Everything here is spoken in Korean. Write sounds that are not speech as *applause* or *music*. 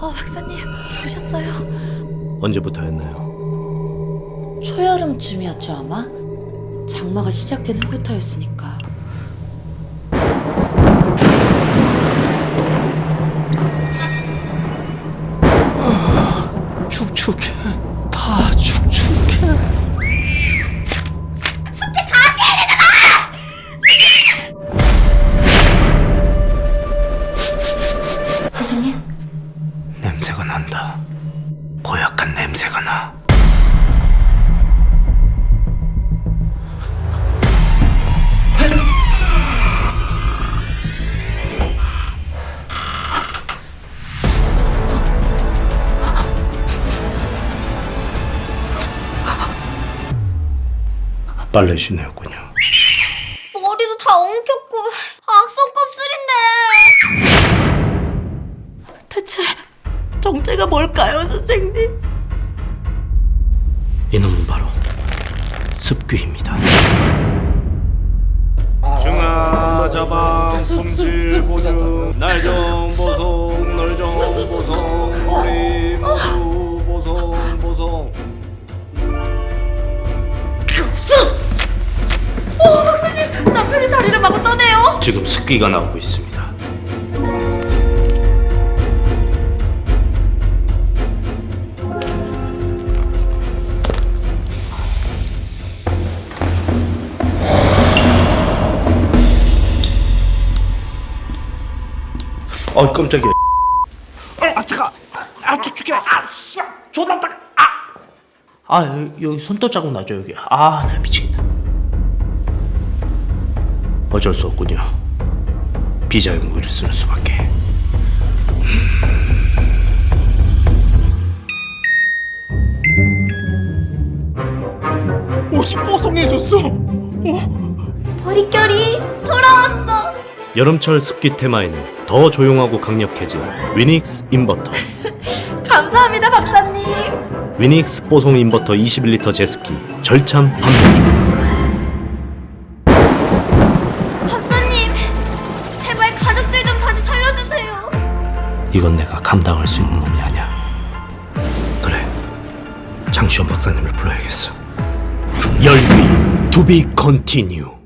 어, 박사님 오셨어요? 언제부터였나요? 초여름쯤이었죠 아마? 장마가 시작된 후부터였으니까 축축해. 다 축축해. 고약한 냄새가 나. 빨래 신내였군요. 머리도 다 엉켰고 악성 껍질인데 대체 정체가 뭘까요 선생님? 습귀입니다. 중화자방 품질 보증 날정 보송 널정 보송 우리 모두 보송 보송 남편이 다리를 마구 떠네요 지금 습기가 나오고 있습니다. 어 깜짝이야. 아 잠깐 아 축축해 아 씨발 존나 딱 아! 아 여기, 여기 손톱 자국 나죠 여기. 아 나 미치겠다. 어쩔 수 없군요. 비자의 무기를 쓰는 수밖에. 옷이 뽀송해졌어 머릿결이 돌아왔어 여름철 습기 테마에는 더 조용하고 강력해진 위닉스 인버터. *laughs* 감사합니다 박사님 위닉스 뽀송 인버터 21리터 제습기 절참 판매 중. 박사님 제발 가족들 좀 다시 살려주세요 이건 내가 감당할 수 있는 놈이 아니야. 그래, 장시원 박사님을 불러야겠어. 열기 to be continue.